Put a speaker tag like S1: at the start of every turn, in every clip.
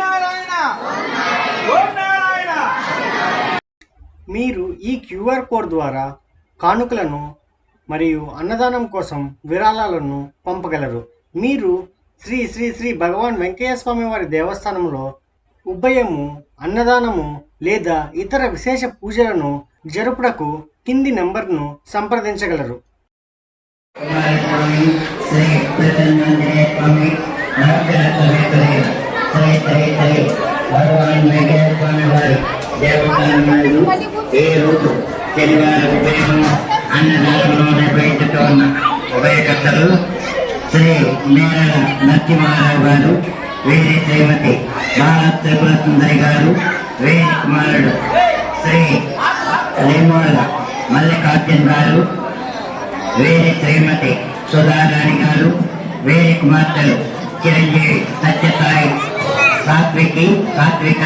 S1: నారాయణ నారాయణ
S2: మీరు ఈ QR code ద్వారా కానుకలను మరియు అన్నదానం కోసం విరాళాలను పంపగలరు. మీరు శ్రీ శ్రీ శ్రీ భగవాన్ వెంకయ్య స్వామి వారి దేవస్థానంలో ఉభయము అన్నదానము లేదా ఇతర విశేష పూజలను జరుపుటకు కింది నంబర్ను సంప్రదించగలరు.
S3: శ్రీ శ్రీ శ్రీ శ్రీ భగవాన్ వెంకయ్య వారి దేవస్థానంలో ఈ రోజు శనివారం ఉదయం అన్నదానంలో నిర్వహించుతున్న ఉభయకర్తలు శ్రీ మేరల నరసింహారావు గారు వీరి శ్రీమతి బాల త్రిపుర సుందరి గారు వీరి కుమారుడు శ్రీ రేమోళ్ళ మల్లికార్జున్ గారు వీరి శ్రీమతి సుధారాణి గారు వీరి కుమార్తెలు చిరంజీవి సత్యసాయి సాత్వికి సాత్విక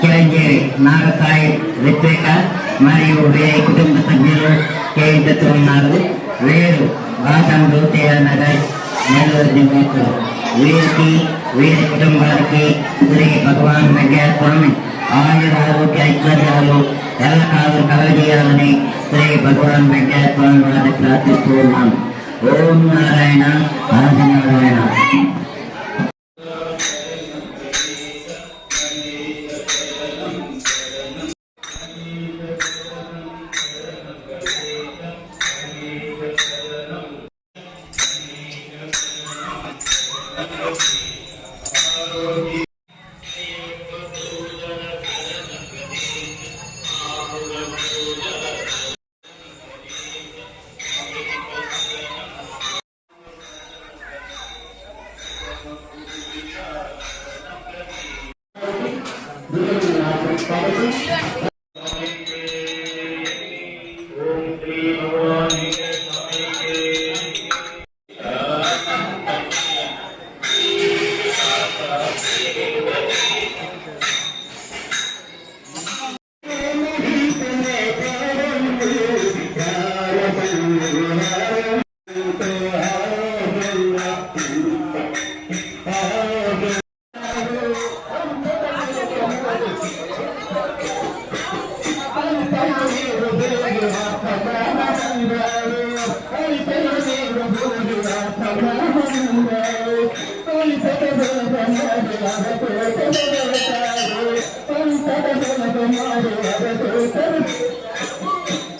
S3: చిరంజీవి నాగసాయి రిత్విక మరియు వీరి కుటుంబ సభ్యులు చేయించుతూ ఉన్నారు. వీరు భాగం జ్యోతియ నగర్ నెల్లూరు నివాసులు వీరికి వీరి కుటుంబానికి శ్రీ భగవాన్ వెంకయ్య స్వామి ఆయుర ఎలా ఐశ్వర్యాలు ఎల్లకాలం కలగజేయాలని శ్రీ భగవాన్ వెంకయ్య స్వామి వారిని ప్రార్థిస్తూ ఉన్నాను ఓం నారాయణ ఆది నారాయణ.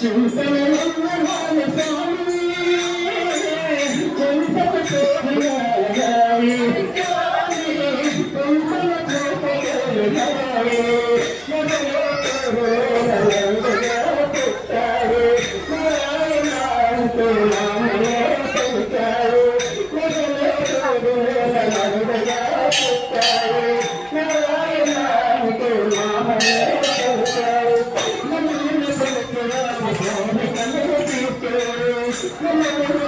S4: చూసే Thank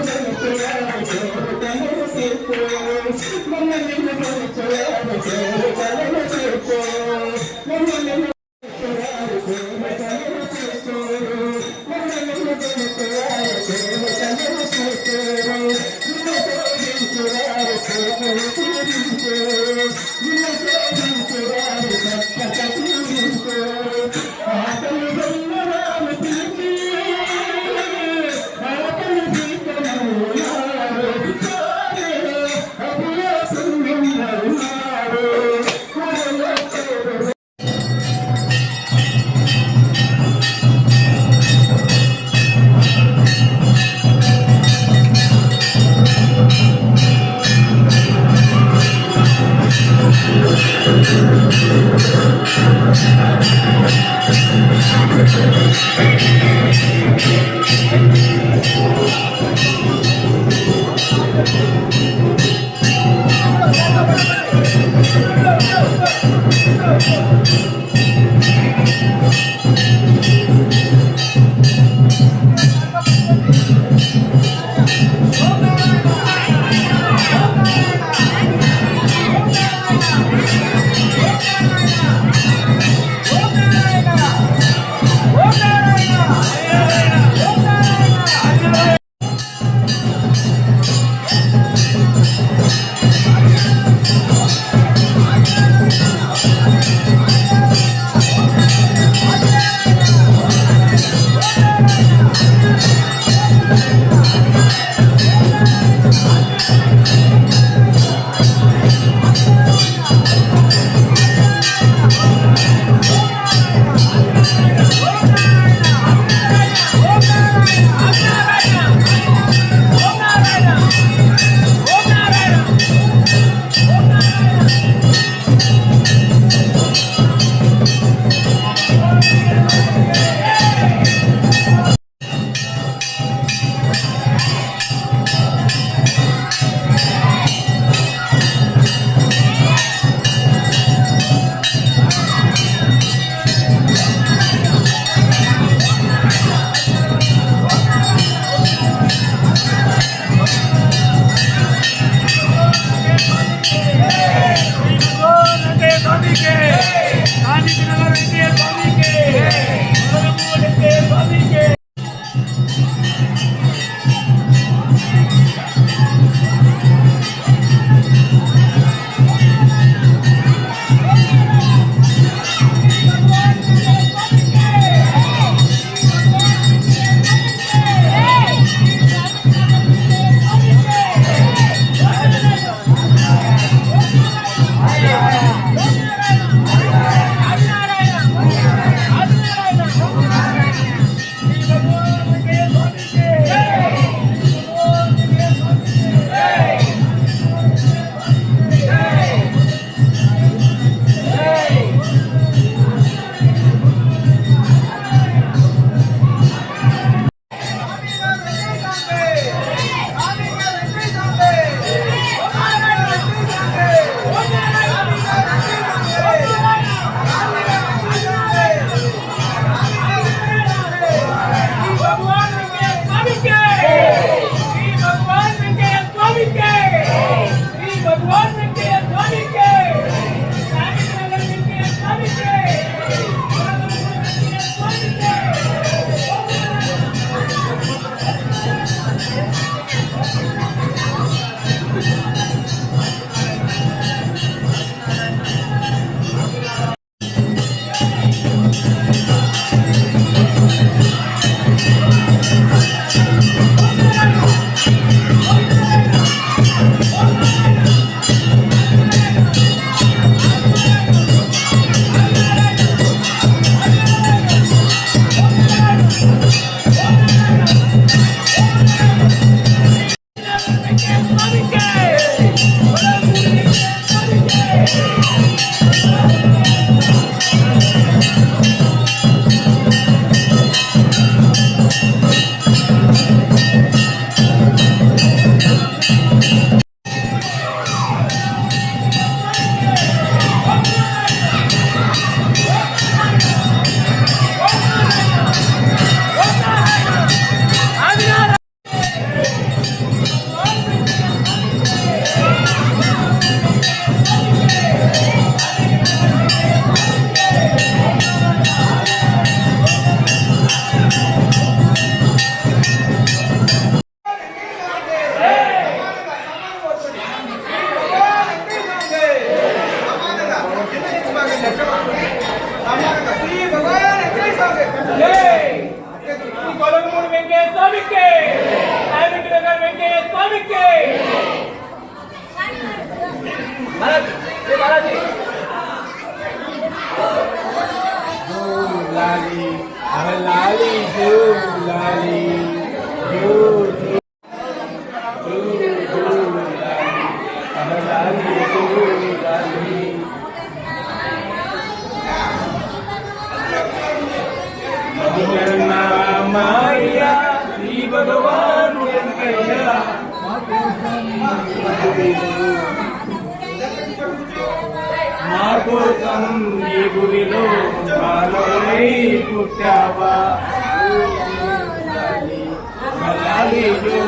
S1: లాలి జో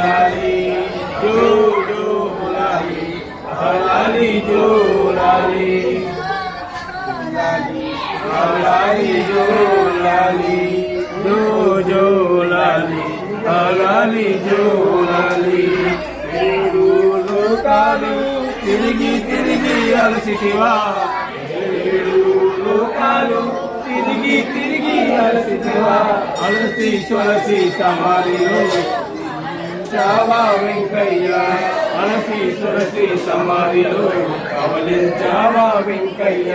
S1: లాలి జో జో లాలి లాలి జో లాలి లాలి జో లాలి జో జో లాలి లాలి జో లాలి ఏడు లోకాలు తిరిగి తిరిగి అలసిటివా ఏడు లోకాలు తిరిగి తిరిగి అలసిటివా అలసి సొలసి సమాధిలో చావా వెంకయ్య అలసి సురసి సమాధిలో కవలించావా వెంకయ్య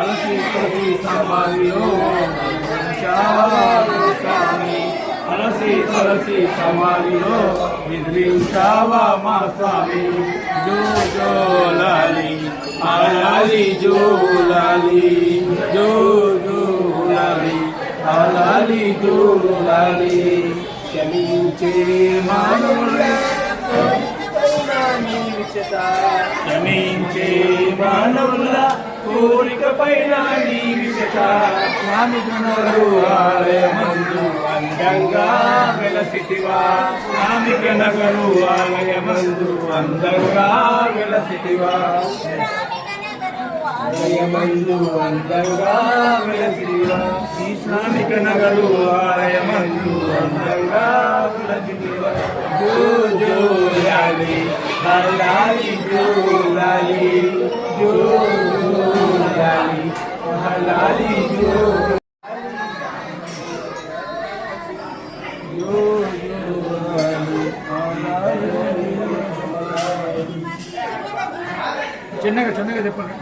S1: అలసి సురసి సమాధిలో చావా స్వామి అలసి తులసి సమాధిలో నిద్రించావా మా స్వామి జో జో లాలి ఆ జో లాలి జో జో లాలి ఆ క్షమించే మానవులే క్షమించే మానవుల కోరిక పైన నీ విచట ఆలయ మందు అందంగా వెలసిటివా నామిక ఆలయ మందు అందంగా వెలసిటివా ఆలయమందు అందంగా వెలసిటివా ఇస్లామిక నగరు ఆలయమందు అందంగా వెలసిటివా జో జో లాలి హలాలి జో లాలి జో జో లాలి హలాలి జో చిన్నగా చిన్నగా చెప్పండి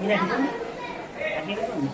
S1: మీరు అడుగుతుంది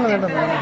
S1: 不能不能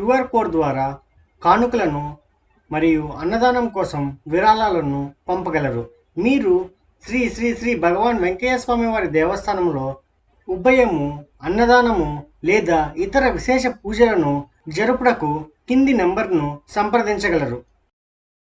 S2: QR code ద్వారా కానుకలను మరియు అన్నదానం కోసం విరాళాలను పంపగలరు. మీరు శ్రీ శ్రీ శ్రీ భగవాన్ వెంకయ్య స్వామి వారి దేవస్థానంలో ఉభయము అన్నదానము లేదా ఇతర విశేష పూజలను జరుపుటకు కింది నెంబర్ను సంప్రదించగలరు.